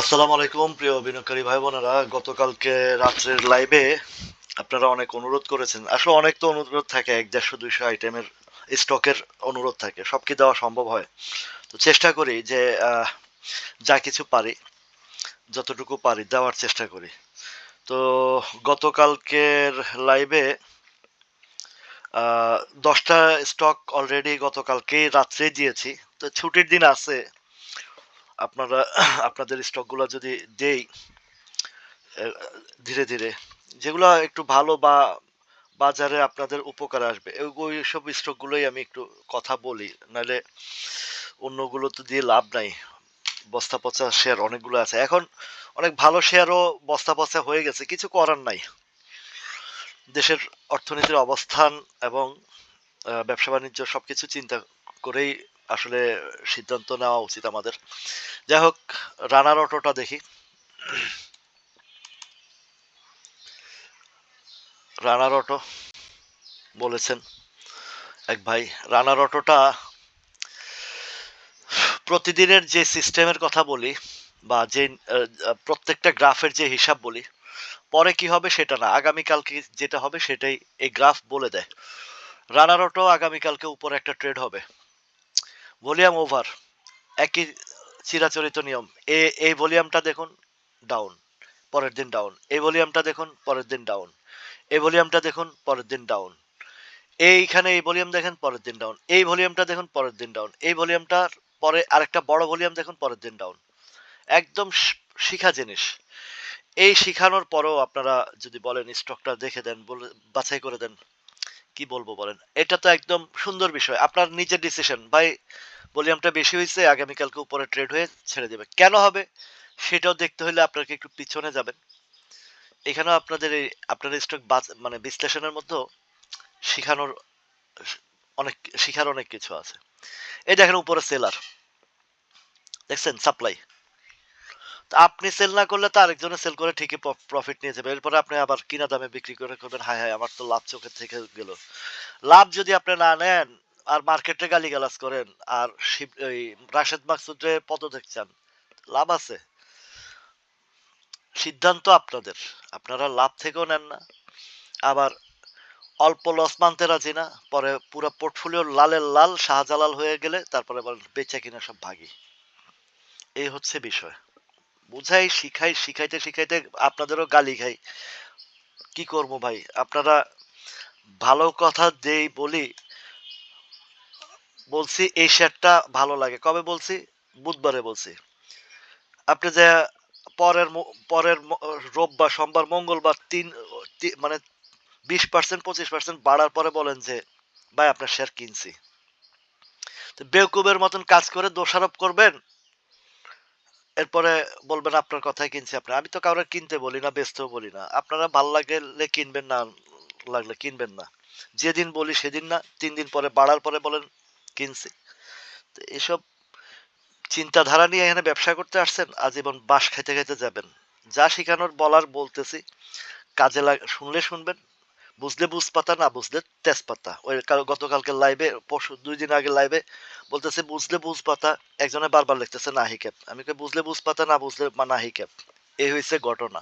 আসসালামু আলাইকুম, প্রিয় বিনিয়োগকারী ভাই বোনেরা গতকালকে রাত্রের লাইভে আপনারা অনেক অনুরোধ করেছেন। আসলে অনেক তো অনুরোধ থাকে, এক দেড়শো, দুইশো আইটেমের স্টকের অনুরোধ থাকে, সব কি দেওয়া সম্ভব হয়? তো চেষ্টা করি যে যা কিছু পারি, যতটুকু পারি দেওয়ার চেষ্টা করি। তো গতকালকের লাইভে দশটা স্টক অলরেডি গতকালকেই রাত্রে দিয়েছি। তো ছুটির দিন আছে আপনারা, আপনাদের স্টকগুলো যদি দেই ধীরে ধীরে, যেগুলো একটু ভালো বা বাজারে আপনাদের উপকার আসবে ওই সব স্টকগুলোই আমি একটু কথা বলি, নাহলে অন্যগুলো তো দিয়ে লাভ নাই। বস্তা পচা শেয়ার অনেকগুলো আছে। এখন অনেক ভালো শেয়ারও বস্তা পচা হয়ে গেছে, কিছু করার নাই। দেশের অর্থনীতির অবস্থান এবং ব্যবসা বাণিজ্য সবকিছু চিন্তা করেই আসলে সিদ্ধান্ত নেওয়া উচিত আমাদের। যাই হোক, রানার অটোটা দেখি। রানার অটো বলেছেন এক ভাই, রানার অটোটা প্রতিদিনের যে সিস্টেমের কথা বলি বা যে প্রত্যেকটা গ্রাফের যে হিসাব বলি, পরে কি হবে সেটা না। আগামীকালকে যেটা হবে সেটাই এই গ্রাফ বলে দেয়। রানার অটো আগামীকালকে উপরে একটা ট্রেড হবে। ভলিউম ওভার, একই চিরাচরিত নিয়ম। এ, এই ভলিউমটা দেখুন ডাউন পরের দিন ডাউন এই ভলিউমটা দেখুন, পরের দিন ডাউন এই ভলিউমটা দেখুন, পরের দিন ডাউন এইখানে এই ভলিউম দেখেন, পরের দিন ডাউন এই ভলিউমটা দেখুন, পরের দিন ডাউন এই ভলিউমটার পরে আরেকটা বড় ভলিউম দেখুন, পরের দিন ডাউন একদম শিখা জিনিস। এই শিখানোর পরেও আপনারা যদি বলেন স্টকটা দেখে দেন, বলে, বাছাই করে দেন কি বলব বলেন? এটা তো একদম সুন্দর বিষয়। আপনার নিজের ডিসিশন ভাই, ভলিউমটা বেশি হয়েছে, আগামীকালকে উপরে ট্রেড হয়ে ছেড়ে দেবে। কেন হবে? সেটাও দেখতে হলে আপনাকে একটু পিছনে যাবেন। এখানেও আপনাদের এই, আপনার স্টক মানে বিশ্লেষণের মধ্যেও শিখানোর, অনেক, শিখার অনেক কিছু আছে। এই দেখেন উপরে সেলার দেখছেন? সাপ্লাই আপনি সেল না করলে তো আরেকজনে সেল করে ঠিকই প্রফিট নিয়ে যাবে। এরপরে আপনি আবার কিনা দামে বিক্রি করে করবেন। হায় হায়, আমার তো লাভ চোখের থেকে গেল। লাভ যদি আপনি না নেন আর মার্কেটে গালিগালাজ করেন আর ওই রাশেদ মাকসুদে পদ দেখছেন লাভ আছে। সিদ্ধান্ত আপনাদের। আপনারা লাভ থেকেও নেন না। আবার অল্প লস মানতে রাজি না। পরে পুরো পোর্টফোলিও লালের লাল, শাহজালাল হয়ে গেলে তারপরে বলেন বেচা কিনা সব ভাগি। এই হচ্ছে বিষয়। বুঝাই, শিখাই, শিখাইতে শিখাইতে আপনাদেরও গালি খাই। কি করব ভাই? আপনারা ভালো কথা দেই বলি, বলছি এই শেয়ারটা ভালো লাগে। কবে বলছি? বুধবারে বলছি। আপনি যে পরের পরের রোববার, সোমবার, মঙ্গলবার তিন মানে বিশ পার্সেন্ট, পঁচিশ পার্সেন্ট বাড়ার পরে বলেন যে, ভাই, আপনার শেয়ার কিনছি। তো বেউকুবের মতন কাজ করে দোষারোপ করবেন এরপরে বলবেন, আপনার কথাই কিনছি আপনি। আমি তো কাউরে কিনতে বলি না, বেচতেও বলি না। আপনারা ভালো লাগলে কিনবেন না, লাগলে কিনবেন না। যেদিন বলি সেদিন না, তিন দিন পরে, বাড়ার পরে বলেন, কিনছি। তো এসব চিন্তাধারা নিয়ে এখানে ব্যবসা করতে আসছেন, আজীবন বাস খাইতে খাইতে যাবেন। যা শেখানোর বলার বলতেছি, কাজে লাগ, শুনলে শুনবেন বুঝলে বুঝ পাতা না বুঝলে তেজপাতা। ওই গতকালকে লাইভে পরশু দুই দিন আগে লাইভে বলতেছে বুঝলে বুঝ পাতা। একজনে বারবার লিখতেছে নাহি ক্যাপ আমি বুঝলে বুঝ পাতা না বুঝলে মা নাহি ক্যাপ এই হয়েছে ঘটনা।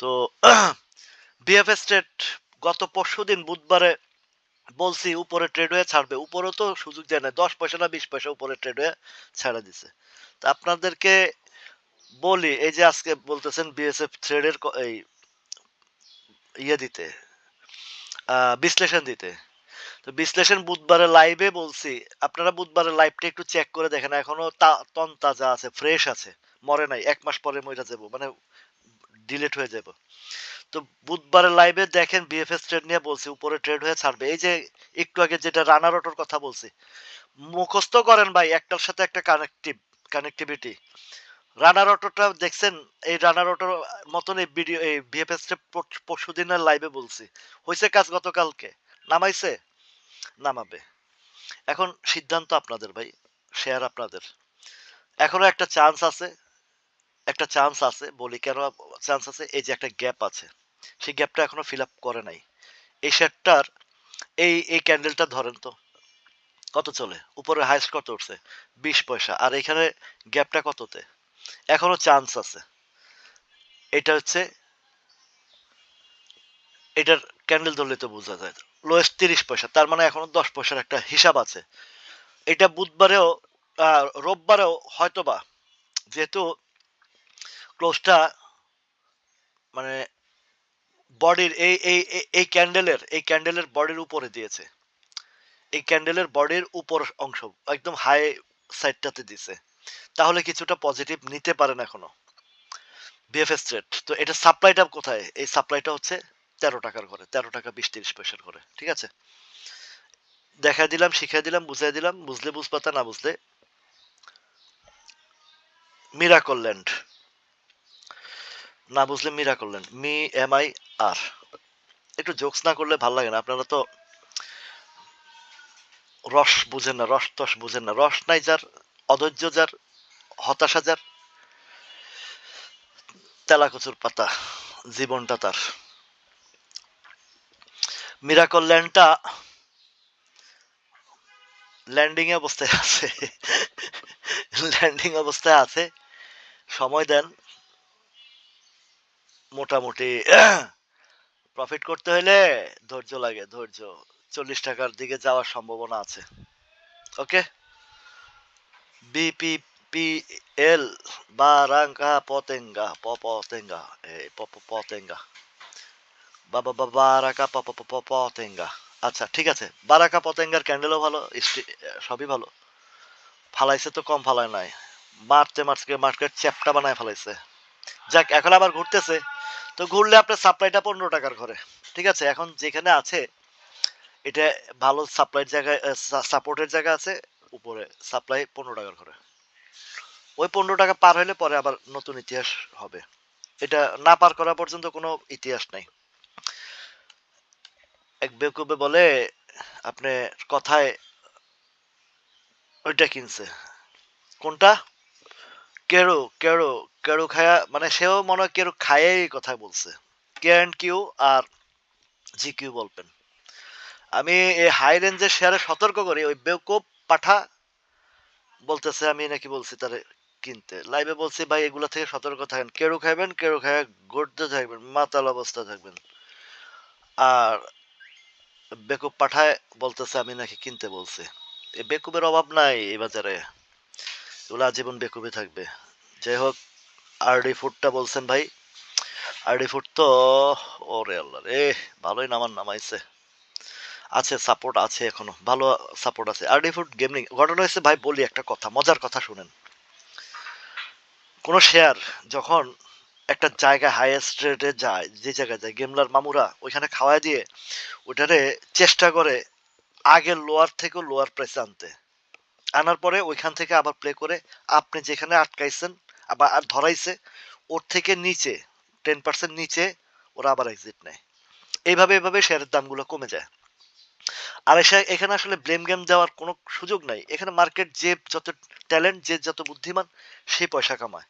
তো বিএফএস ট্রেড গত পরশু দিন বুধবারে বলছি, উপরে ট্রেড হয়ে ছাড়বে। উপরেও তো সুযোগ দেয় না দশ পয়সা না বিশ পয়সা উপরে ট্রেড হয়ে ছাড়া দিছে। তা আপনাদেরকে বলি, এই যে আজকে বলতেছেন বিএসএফ থ্রেডের এই ইয়ে দিতে। বিশ্লেষণ দিতে। তো বিশ্লেষণ বুধবারে লাইভে বলছি, আপনারা বুধবারে লাইভটা একটু চেক করে দেখেন, এখনও তন তাজা আছে ফ্রেশ আছে, মরে নাই, এক মাস পরে মরে যাব মানে ডিলেট হয়ে যাব। তো বুধবারের লাইভে দেখেন বিএফএস ট্রেড নিয়ে বলছি, উপরে ট্রেড হয়ে ছাড়বে। এই যে একটু আগে যেটা রানার অটোর কথা বলছি, মুখস্থ করেন ভাই, একটার সাথে একটা কানেক্টিভ কানেক্টিভিটি রানার অটোটা দেখছেন? এই রানার অটোর মতন এই ভিডিও এই বিএফএস পরশু দিনের লাইভে বলছি। হয়েছে কাজ গতকালকে। নামাইছে? নামাবে। এখন সিদ্ধান্ত আপনাদের ভাই শেয়ার আপনাদের। এখনও একটা চান্স আছে, একটা চান্স আছে, বলি কেন চান্স আছে, এই যে একটা গ্যাপ আছে। সেই গ্যাপটা এখনও ফিল আপ করে নাই। এই শেয়ারটার এই এই ক্যান্ডেলটা ধরেন তো, কত চলে? উপরে হাইস্ট কত উঠছে? বিশ পয়সা। আর এখানে গ্যাপটা কততে? এখনও চান্স আছে। এটা হচ্ছে, এটার ক্যান্ডেল ধরলে তো বোঝা যায়। লোয়েস্ট তিরিশ পয়সা, তার মানে এখনও দশ পয়সার একটা হিসাব আছে। এটা বুধবারেও রোববারেও হয়তোবা, যেহেতু ক্লোজটা মানে বডির এই, এই- এই ক্যান্ডেলের এই ক্যান্ডেলের বডির উপরে দিয়েছে। এই ক্যান্ডেলের বডির উপর অংশ, একদম হাই সাইডটাতে দিছে। তাহলে কিছুটা পজিটিভ নিতে পারেন এখনও। বিএফএস রেট তো এটা সাপ্লাইটা কোথায়? এই সাপ্লাইটা হচ্ছে তেরো টাকার ঘরে, তেরো টাকা বিশ তিরিশ পয়সার ঘরে, ঠিক আছে? দেখা দিলাম শিখাই দিলাম বুঝাই দিলাম, বুঝলে বুঝপাতা, না বুঝলে মিরাকল ল্যান্ড না বুঝলে মিরাকল ল্যান্ড মি এম আই আর একটু জোকস না করলে ভালো লাগে না, আপনারা তো রস বুঝেন না, রস টস বুঝেন না, রস নাই যার অধৈর্য যার হতাশা যার তেলাকচুর পাতা জীবনটা তার। মিরাকল ল্যান্ডটা ল্যান্ডিং অবস্থায় আছে। ল্যান্ডিং অবস্থায় আছে। সময় দেন। মোটামুটি প্রফিট করতে হলে ধৈর্য লাগে, ধৈর্য। চল্লিশ টাকার দিকে যাওয়ার সম্ভাবনা আছে। ওকে বারাঙ্গা পতেঙ্গা পপতেঙ্গা এই পপ পতেঙ্গা বাবা বারাকা পতেঙ্গা আচ্ছা ঠিক আছে। বারাকা পতেঙ্গার ক্যান্ডেলও ভালো সবই ভালো। ফালাইছে তো কম ফালায় নাই। মারতে মারতে মার্কেট চ্যাপটা বানায় ফেলাইছে। যাক, এখন আবার ঘুরতেছে। তো ঘুরলে আপনার সাপ্লাইটা পনেরো টাকার ঘরে। ঠিক আছে, এখন যেখানে আছে, এটা ভালো সাপ্লাইয়ের জায়গায় সাপোর্টের জায়গা আছে। উপরে সাপ্লাই পনেরো টাকার ঘরে। ওই পনেরো টাকা পার হলে পরে আবার নতুন ইতিহাস হবে। এটা না পার করা পর্যন্ত কোনো ইতিহাস নাই। এক বেকুবে বলে, আপনি কথায় ওইটা কিনছে। কোনটা? কেরো কেরো কেরো খায়া মানে সেও মনে হয় কেরো খায়াই কথা বলছে। K and Q R G Q বলবেন। আমি এই হাই রেঞ্জের শেয়ারে সতর্ক করি, ওই বেকুব পাঠা বলতেছে, আমি নাকি বলছি তারে কিনতে। লাইভে বলছি, ভাই, এগুলো থেকে সতর্ক থাকেন। কেরু খাইবেন, কেরু খায় গড়তে থাকবেন, মাতাল অবস্থা থাকবেন। আর বেকুব পাঠায় বলতেছে, আমি নাকি কিনতে বলছি। এই বেকুবের অভাব নাই এই বাজারে। এগুলো আজীবন বেকুবে থাকবে। যাই হোক, আরডি ফুডটা বলছেন ভাই। আরডি ফুড তো, ওরে আল্লাহ রে, ভালোই নামান নামাইছে। আছে সাপোর্ট আছে এখনও, ভালো সাপোর্ট আছে। আরডি ফুড গেমিং ঘটনা হয়েছে, ভাই, বলি একটা কথা, মজার কথা শুনেন। কোনো শেয়ার যখন একটা জায়গায় হাইয়েস্ট রেটে যায়, যে জায়গায় যায় গেমলার মামুরা ওইখানে খাওয়াই দিয়ে, ওইটারে চেষ্টা করে আগের লোয়ার থেকেও লোয়ার প্রাইসে আনতে। আনার পরে ওইখান থেকে আবার প্লে করে, আপনি যেখানে আটকাইছেন, আবার আর ধরাইছে, ওর থেকে নিচে টেন পার্সেন্ট নিচে, ওরা আবার এক্সিট নেয়। এইভাবে এইভাবে শেয়ারের দামগুলো কমে যায়। আর এখানে আসলে ব্লেম গেম দেওয়ার কোনো সুযোগ নাই। এখানে মার্কেট যে যত ট্যালেন্ট যে যত বুদ্ধিমান, সে পয়সা কামায়।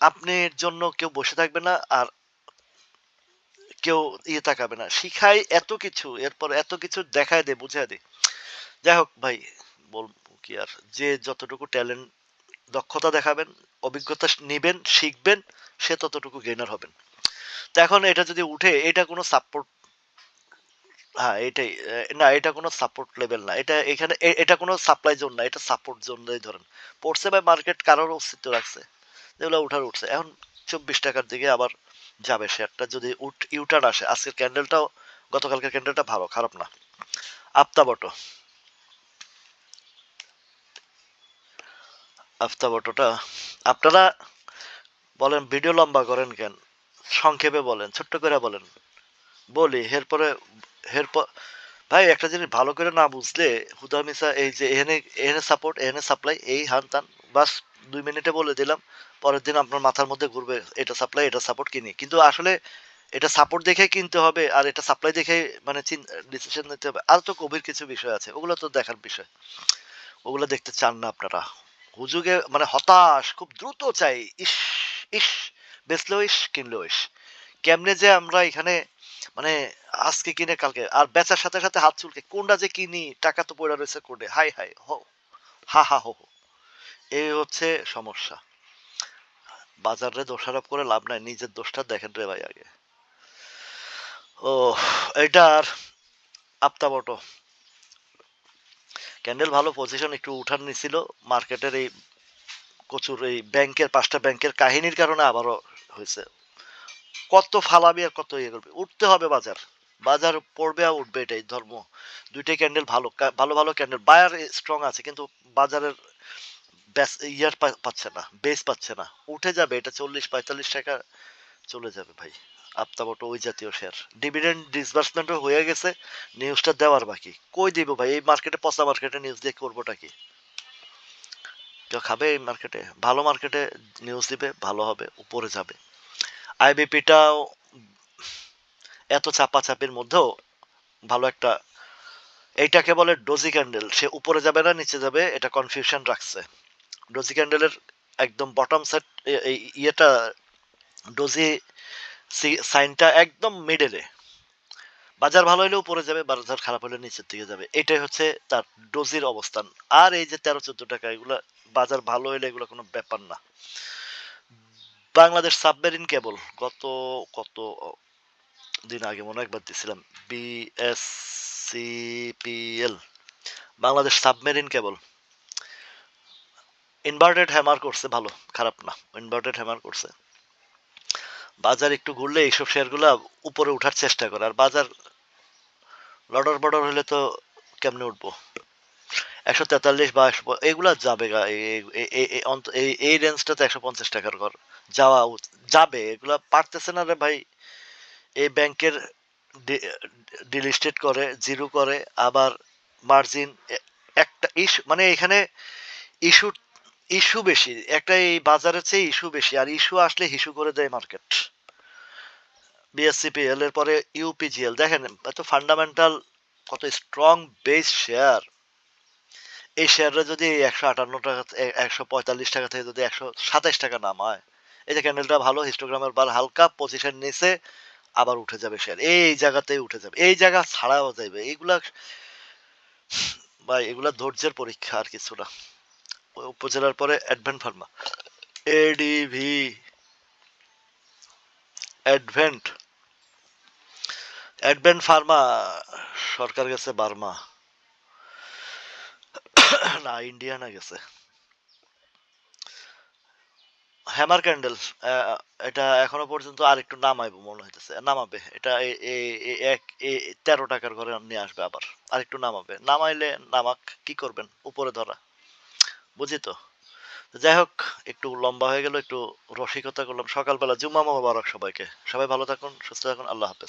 আপনার জন্য কেউ বসে থাকবে না আর কেউ ইয়ে তাকাবে না। শিখাই এত কিছু, এরপর এত কিছু দেখায় দে, বুঝায় দে। যাই হোক ভাই বলব কি আর, যে যতটুকু ট্যালেন্ট দক্ষতা দেখাবেন, অভিজ্ঞতা নেবেন, শিখবেন, সে ততটুকু গেইনার হবেন। তো এখন এটা যদি উঠে, এটা কোনো সাপোর্ট হ্যাঁ এটাই না, এটা কোনো সাপোর্ট লেভেল না। এটা এখানে এটা কোনো সাপ্লাই জোন না, এটা সাপোর্ট ধরেন। পড়ছে বা মার্কেট কারোর অস্তিত্ব রাখছে যেগুলো উঠার উঠছে। এখন চব্বিশ টাকার দিকে আবার যাবে যদি উঠ ইউটার্ন আসে। আজকের ক্যান্ডেলটাও গতকালকের ক্যান্ডেলটা ভালো, খারাপ না। আপনারা বলেন ভিডিও লম্বা করেন কেন? সংক্ষেপে বলেন, ছোট্ট করে বলেন। বলি, এরপরে এরপর, ভাই, একটা জিনিস ভালো করে না বুঝলে হুদা মিসা এই যে এখানে এখানে সাপোর্ট এখানে সাপ্লাই এই হান তান, বাস দুই মিনিটে বলে দিলাম, পরের দিন আপনার মাথার মধ্যে ঘুরবে, এটা সাপ্লাই এটা সাপোর্ট কিনি। কিন্তু আসলে এটা সাপোর্ট দেখে কিনতে হবে আর এটা সাপ্লাই দেখে মানে ডিসিশন নিতে হবে। আর তো গভীর কিছু বিষয় আছে, ওগুলো তো দেখার বিষয়। ওগুলো দেখতে চান না আপনারা। হুজুগে মানে হতাশ, খুব দ্রুত চাই, ইস ইস, বেচলেও ইস, কিনলেও ইস। কেমনে যে আমরা এখানে মানে আজকে কিনে, কালকে। আর বেচার সাথে সাথে হাত চুলকে। কোনটা যে কিনি, টাকা তো পড়ে রয়েছে কোডে হাই হাই, হো। হা হা, হো। এই হচ্ছে সমস্যা। বাজারে দোষারোপ করে লাভ নাই। নিজের দোষটা দেখেন রে ভাই আগে। ও এটার আপতাবটো ক্যান্ডেল ভালো পজিশন একটু উঠান নিছিল। মার্কেটের এই প্রচুর এই ব্যাংকের, পাঁচটা ব্যাংকের কাহিনীর কারণে আবারও হয়েছে। কত ফালাবি আর কত ইয়ে করবে। উঠতে হবে বাজার। বাজার পড়বে আর উঠবে এটাই ধর্ম। দুইটাই ক্যান্ডেল ভালো ভালো ভালো ক্যান্ডেল বায়ার স্ট্রং আছে, কিন্তু বাজারের ইয়ার পাচ্ছে না বেস পাচ্ছে না। উঠে যাবে, এটা চল্লিশ, পঁয়তাল্লিশ টাকা চলে যাবে ভাই। আপতাবটো ওই জাতীয় শেয়ার ডিভিডেন্ড ডিসবার্সমেন্টও হয়ে গেছে নিউজটা দেওয়ার বাকি। কই দিব ভাই? এই মার্কেটে পচা মার্কেটে নিউজ দিয়ে করবোটা কি? কেউ খাবে এই মার্কেটে ভালো মার্কেটে নিউজ দিবে, ভালো হবে, উপরে যাবে। আইবিপিটাও এত চাপাচাপির মধ্যেও ভালো একটা, এইটাকে বলে ডোজি ক্যান্ডেল। সে উপরে যাবে না, নিচে যাবে, এটা কনফিউশন রাখছে। ডোজি ক্যান্ডেলের একদম বটম সেট ইয়েটা, ডোজি সাইনটা একদম মিডলে বাজার ভালো হলে উপরে যাবে, বাজার খারাপ হলে নিচের দিকে যাবে। এটাই হচ্ছে তার ডোজির অবস্থান। আর এই যে তেরো চোদ্দ টাকা, এগুলা বাজার ভালো হলে এগুলো কোনো ব্যাপার না। বাংলাদেশ সাবমেরিন কেবল গত কত দিন আগে মনে একবার দিছিলাম BSCPL Bangladesh submarine cable. Inverted hammer করছে, ভালো, খারাপ না ইনভার্টেড হ্যামার করছে। বাজার একটু ঘুরলে এইসব শেয়ারগুলো উপরে উঠার চেষ্টা করে, আর বাজার লডর বডর হলে তো কেমনে উঠবো? একশো তেতাল্লিশ বা একশো এগুলা যাবে এই রেঞ্জটাতে একশো পঞ্চাশ টাকার ঘর, যাওয়া যাবে, এগুলা পারতেছে না রে ভাই। এই ব্যাংকের ডিলিস্টেড করে, জিরো করে, আবার মার্জিন একটা ইস্যু মানে এখানে ইস্যু ইস্যু বেশি, একটা এই বাজারের চেয়ে ইস্যু বেশি, আর ইস্যু আসলে হিস্যু করে দেয় মার্কেট। বিএসসিপিএল এর পরে ইউপিজিএল, দেখেন এত ফান্ডামেন্টাল, কত স্ট্রং বেস শেয়ার। এই শেয়ারটা যদি একশো আটান্ন টাকা একশো পঁয়তাল্লিশ টাকা থেকে যদি একশো সাতাইশ টাকা নামায়, এই যে ক্যান্ডেলটা ভালো হিস্টোগ্রামের বার হালকা পজিশন নিচে আবার উঠে যাবে শেয়ার এই জায়গাতেই উঠে যাবে, এই জায়গা ছাড়াও যাবে এইগুলা ভাই, এগুলা ধৈর্যের পরীক্ষা আর কিছু না। উপজেলার পরে Advent pharma ADV Advent Advent pharma সরকার গেছে বার্মা, না ইন্ডিয়ানা গেছে। হ্যামার ক্যান্ডেল এটা এখনও পর্যন্ত আর একটু নামাইবো মনে হইতেছে। নামাবে। এটা এক তেরো টাকার ঘরে নিয়ে আসবে আবার। আর একটু নামাবে। নামাইলে নামাক, কি করবেন? উপরে ধরা। বুঝি তো? যাই হোক, একটু লম্বা হয়ে গেল, একটু রসিকতা করলাম। সকালবেলা জুম্মা মোবারক সবাইকে। সবাই ভালো থাকুন, সুস্থ থাকুন, আল্লাহ হাফেজ।